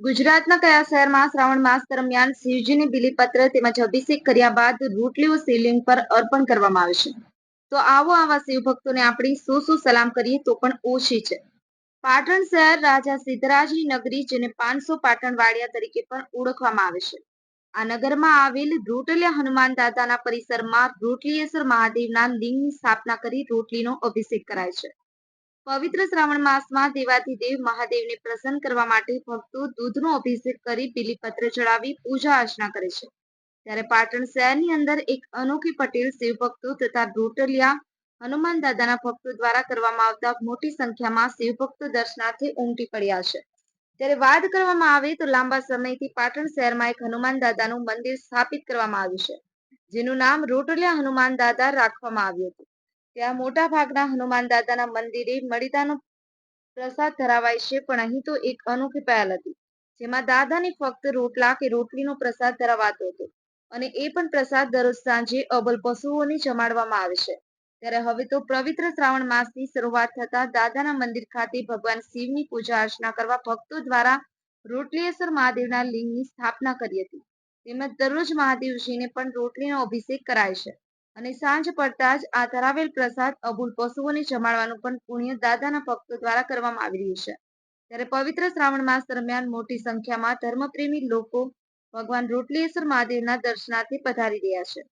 ગુજરાતના કયા શહેરમાં શ્રાવણ માસ દરમિયાન શિવજીની બિલીપત્ર તેમજ અભિષેક કર્યા બાદ રોટલીઓ શિવલિંગ પર અર્પણ કરવામાં આવે છે? તો આવો આવા શિવ ભક્તોને આપણી શું શું સલામ કરીએ તો પણ ઓછી છે. પાટણ શહેર રાજા સિદ્ધરાજની નગરી જેને પાંચસો પાટણ વાડિયા તરીકે પણ ઓળખવામાં આવે છે. આ નગરમાં આવેલ રોટલિયા હનુમાન દાદાના પરિસરમાં રોટલીયેશ્વર મહાદેવના લિંગની સ્થાપના કરી રોટલીનો અભિષેક કરાય છે. પવિત્ર શ્રાવણ માસમાં દેવાધિદેવ મહાદેવને પ્રસન્ન કરવા માટે ભક્તો દૂધનો અભિષેક કરી બિલીપત્ર ચડાવી પૂજા અર્ચના કરે છે. ત્યારે પાટણ શહેરની અંદર એક અનોખી પટેલ શિવભક્તો તથા રોટલિયા હનુમાન દાદાના ભક્તો દ્વારા કરવામાં આવતા મોટી સંખ્યામાં શિવભક્તો દર્શનાર્થે ઉમટી પડ્યા છે. ત્યારે વાત કરવામાં આવે તો લાંબા સમયથી પાટણ શહેરમાં એક હનુમાન દાદાનું મંદિર સ્થાપિત કરવામાં આવ્યું છે, જેનું નામ રોટલિયા હનુમાન દાદા રાખવામાં આવ્યું હતું. ત્યાં મોટા ભાગના હનુમાન દાદાના મંદિરે મળીદાનો પ્રસાદ ધરાવાય છે, પણ અહીં તો એક અનોખી પહેલ હતી, જેમાં દાદાને ફક્ત રોટલા કે રોટલીનો પ્રસાદ ધરાવાતો હતો અને એ પણ પ્રસાદ દરરોજ સાંજે અબલ પશુઓને જમાડવામાં આવે છે. ત્યારે હવે તો પવિત્ર શ્રાવણ માસની શરૂઆત થતા દાદાના મંદિર ખાતે ભગવાન શિવની પૂજા અર્ચના કરવા ભક્તો દ્વારા રોટલીએશ્વર મહાદેવના લિંગની સ્થાપના કરી હતી. તેમજ દરરોજ મહાદેવજીને પણ રોટલીનો અભિષેક કરાય છે. અને સાંજ પડતા જ આ ધરાવેલ પ્રસાદ અબુલ પશુઓને જમાડવાનું પણ પુણ્ય દાદાના ભક્તો દ્વારા કરવામાં આવી રહ્યું છે. ત્યારે પવિત્ર શ્રાવણ માસ દરમિયાન મોટી સંખ્યામાં ધર્મપ્રેમી લોકો ભગવાન રોટલીશ્વર મહાદેવના દર્શનાર્થે પધારી રહ્યા છે.